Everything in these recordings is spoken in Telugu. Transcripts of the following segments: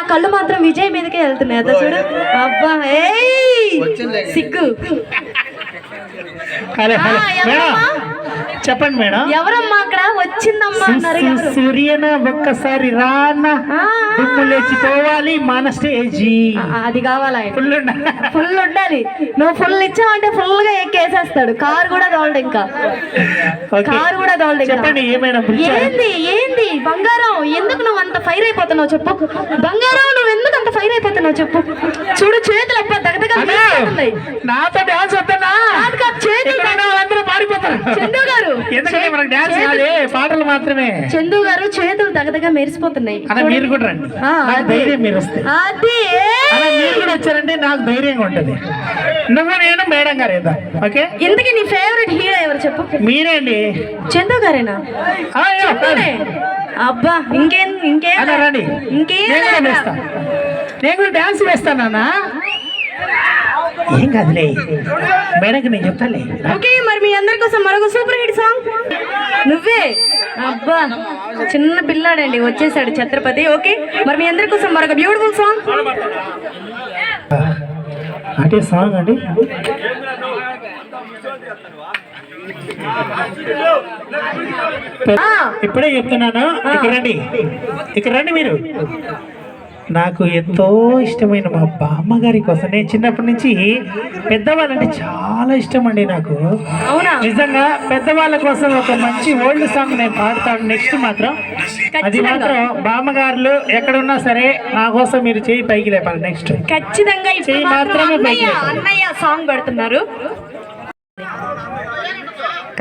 నా కళ్ళు మాత్రం విజయ్ మీదకే వెళ్తున్నాయి అదా చూడు. అబ్బా ఏయ్! సిగ్గు? చెప్పండి మేడం. ఎవరమ్మా? సూర్యన ఒక్కసారి రాన్న ఆ, దుమ్ము లేచిపోవాలి మన స్టేజీ అది కావాలా? ఫుల్ ఫుల్ ఉండాలి. నువ్వు ఫుల్ ఇచ్చావంటే ఫుల్గా ఎక్కేసేస్తాడు. కారు కూడా తోలడు ఇంకా. కారు కూడా తోలడు చెప్పండి ఏమైనా? ఏంది ఏంది? బంగారం ఎందుకు నువ్వు అంత ఫైర్ అయిపోతున్నావు చెప్పు. బంగారం నువ్వు ఎందుకు అంత ఫైర్ అయిపోతున్నావు చెప్పు. చూడు చేతులు అప్ప మెరుస్తున్నాయి. నాతో డాన్స్ వద్దన్నా కాదు కాదు, చేతులు ఇక్కడ ఉన్న వాళ్ళందరూ పారిపోతారు చందు గారు ఎందుకంటే మనకు డాన్స్ కాదే పాటలు మాత్రమే. చందు గారు చేతులు దగదగ మెరిసిపోతున్నాయి. అన్న మీరు కూడా రండి. నాకు. ధైర్యం మీరు వస్తే అది. అలా మీరు కూడా వచ్చారంటే నాకు ధైర్యంగా ఉంటది. నువ్వు నేను మేడం గారు ఏదో ఓకే? ఇంతకీ నీ ఫేవరెట్ హీరో ఎవరు చెప్పు? మీరే అండి. చందు గారేనా. అబ్బా ఇంకేం ఇంకేం రండి. ఇంకేం నేను కూడా డాన్స్ వేస్తానన్నా ఏం కాదులే. మేడంకి నేను చెప్తాలే. ఓకే మరి మీ అందరి కోసం మరొక సూపర్ హిట్ సాంగ్. నువ్వే? అబ్బా చిన్న పిల్లాడండి వచ్చేసాడు ఛత్రపతి. ఓకే మరి మీ అందరి కోసం మరొక బ్యూటిఫుల్ సాంగ్ అంటే సాంగ్ అండి. ఇప్పుడే చెప్తున్నాను. ఇక్కడ రండి. ఇక్కడ రండి మీరు. నాకు ఎంతో ఇష్టమైన మా బామ్మగారి కోసం నేను చిన్నప్పటి నుంచి పెద్దవాళ్ళంటే చాలా ఇష్టం అండి నాకు. అవునా? నిజంగా పెద్దవాళ్ళ కోసం ఒక మంచి ఓల్డ్ సాంగ్ నేను పాడతాను నెక్స్ట్ మాత్రం. అది మాత్రం బామ్మగారులు ఎక్కడున్నా సరే నా కోసం మీరు చేయి పైకి లేపాలి నెక్స్ట్. ఖచ్చితంగా మాత్రం మాత్రమే పైకి అన్నయ్య సాంగ్ పెడుతున్నారు.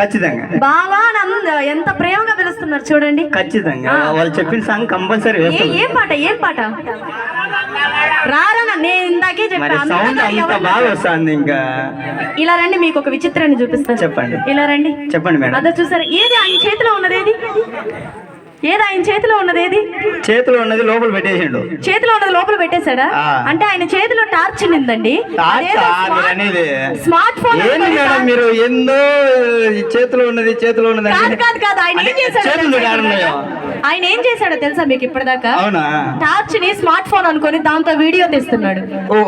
ఖచ్చితంగా. బావా ఎంత ప్రేమగా పిలుస్తున్నారు చూడండి. ఖచ్చితంగా. వాళ్ళు చెప్పిన సాంగ్ కంపల్సరీ ఏ పాట ఏం పాట? రారన్న నేను ఇందాకే చెప్పాను ఇంకా. ఇలా రండి మీకు ఒక విచిత్రాన్ని చూపిస్తాను. చెప్పండి. ఇలా రండి. చెప్పండి మేడం. అదో చూసారు? ఏది ఆయన చేతిలో ఉన్నది ఏది? ఏది ఆయన చేతిలో ఉన్నది ఏది? చేతిలో ఉన్నది లోపల పెట్టేసిండు. చేతిలో ఉన్నది లోపల పెట్టేశాడా. అంటే ఆయన చేతిలో టార్చ్ అనేది స్మార్ట్ ఫోన్ మేడం మీరు ఎందో చేతిలో ఉన్నది చేతిలో ఉన్నది కాదు కాదు ఆయన ఏం చేశాడో ఆయన ఏం చేశాడో తెలుసా మీకు ఇప్పటిదాకా? టార్చ్ని స్మార్ట్ ఫోన్ అనుకొని దాంతో వీడియో తీస్తున్నాడు. ఓ.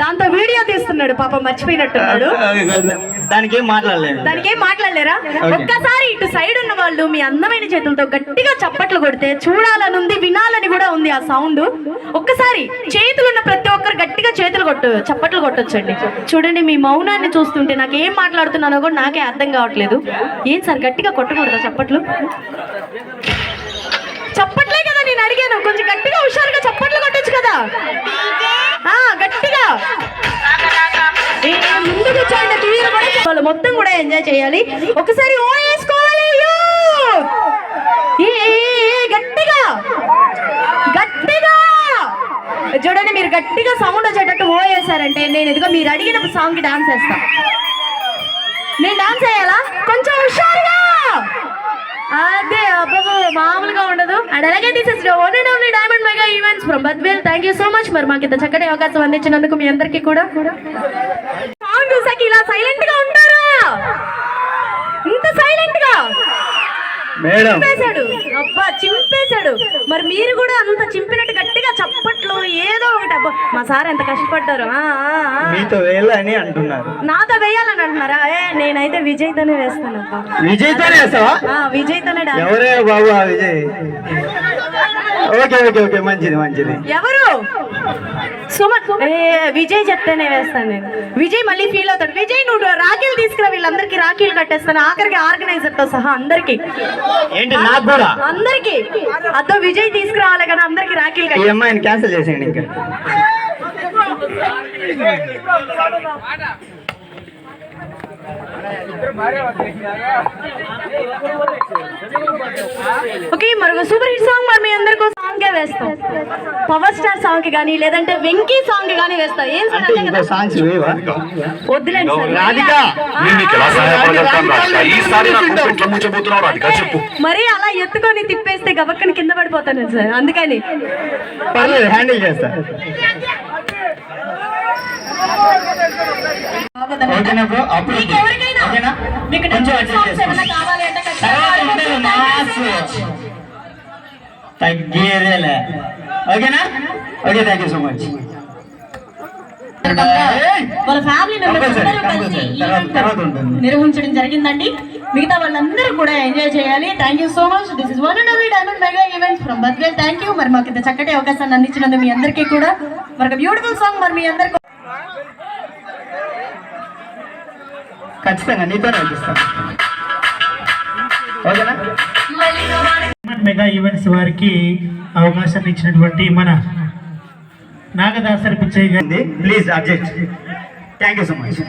దాంతో వీడియో తీస్తున్నాడు పాప మర్చిపోయినట్టున్నాడు. దానికి ఏం మాట్లాడలేదు దానికి ఏం మాట్లాడలేరా. ఒక్కసారి ఇటు సైడ్ ఉన్న వాళ్ళు మీ అందమైన చేతులతో గట్టిగా చప్పట్లు కొడితే చూడాలనుంది వినాలని కూడా ఉంది ఆ సౌండ్ ఒక్కసారి చేతులు ఉన్న ప్రతి ఒక్కరు గట్టిగా చేతులు కొట్టు చప్పట్లు కొట్టొచ్చండి. చూడండి మీ మౌనాన్ని చూస్తుంటే నాకు ఏం మాట్లాడుతున్నానో కూడా నాకే అర్థం కావట్లేదు. ఏం సార్ గట్టిగా కొట్టకూడదా చప్పట్లు? చప్పట్లే కదా నేను అడిగాను. కొంచెం గట్టిగా హుషారుగా చప్పట్లు చేయాలి. ఒకసారి ఓ వేసుకోవాలి. ఏ, ఏ, గట్టిగా. గట్టిగా. చూడండి మీరు గట్టిగా సౌండ్ వచ్చేటట్టు ఓ వేసారంటే నేను ఇదిగో మీరు అడిగిన సాంగ్ డాన్స్ వేస్తా నేను డాన్స్ వేయాలా కొంచెం హుషారుగా. అదే అబ్బో మామూలుగా ఉండదు. అండ్ అలాగే this is one and only diamond mega events from Badvel thank you so much మరి మాకు ఇంత చక్కటి అవకాశం అందించినందుకు మీ అందరికీ కూడా. సాంగ్ చూసాక ఇలా సైలెంట్గా ఉంటారు సైలెంట్గా మేడం. చింపేశాడు. అబ్బా చింపేశాడు. మరి మీరు కూడా అంత చింపినట్టు గట్టిగా చప్పట్లు ఏదో ఒకటి. అబ్బా మా సార్ ఎంత కష్టపడ్డారు. మీతో అంటున్నారు. నాతో వేయాలని అంటున్నారా? ఏ నేనైతే విజయ్తోనే వేస్తాను అబ్బా. విజయ్తోనే వేస్తావా? ఆ, విజయ్తోనే డాన్స్ ఎవరే బాబు విజయ్? ఓకే ఓకే ఓకే మంచిది మంచిది. ఎవరు? సుమన్. ఏ విజయ్ చెప్తేనే వేస్తాను నేను. విజయ్ మళ్ళీ ఫీల్ అవుతాడు. విజయ్ నువ్వు రాఖీలు తీసుకురా వీళ్ళందరికీ రాఖీలు కట్టేస్తాను. ఆఖరికి ఆర్గనైజర్తో సహా అందరికి. అందరికి. అదో విజయ్ తీసుకురావాలి కానీ అందరికి రాఖీలు ఈ అమ్మాయిని క్యాన్సిల్ చేసేయండి ఇంకా. ఓకే మరొక సూపర్ హిట్ సాంగ్ మరి మీ అందరికీ సాంగ్ వేస్తాం. పవర్ స్టార్ సాంగ్కి కానీ లేదంటే వెంకీ సాంగ్కి కానీ వేస్తాం. ఏం సార్ అంటే అంతే ఇంకో కదా? సాంగ్స్ వేవా వద్దులేండి సార్ రాధిక ఆ, నేను నీకు ఎలా సహాయపడగలుగుతాను రాధిక ఈసారి నాకు ఎట్లా ముంచబోతున్నావు రాధిక? చెప్పు. మరి అలా ఎత్తుకొని తిప్పేస్తే గబక్కని కింద పడిపోతాను సార్ అందుకని. పర్లేదు హ్యాండిల్ చేస్తా. ఓకేనా బ్రో? అప్పుడు ఓకేనా? మీకు కొంచెం చేసుకోండి. తగ్గేదేలే ఓకేనా okay thank you so much వాళ్ళ ఫ్యామిలీ మెంబర్స్ అందరూ కలిసి నిర్వహించడం జరిగిందండి. మిగతా వాళ్ళందరూ కూడా ఎంజాయ్ చేయాలి. Thank you so much this is one and only diamond mega event from Badvel thank you మరి మాకు ఇంత చక్కటి అవకాశాన్ని అందించినందుకు మీ అందరికీ కూడా. మరి బ్యూటిఫుల్ సాంగ్ మరి మీ అందరికీ ఖచ్చితంగా నీతోనే అనిపిస్తాను ఓకేనా? మెగా ఈవెంట్స్ వారికి అవకాశాన్ని ఇచ్చినటువంటి మన నాగదాసరి పిచ్చయ్య గారి. Please object thank you so much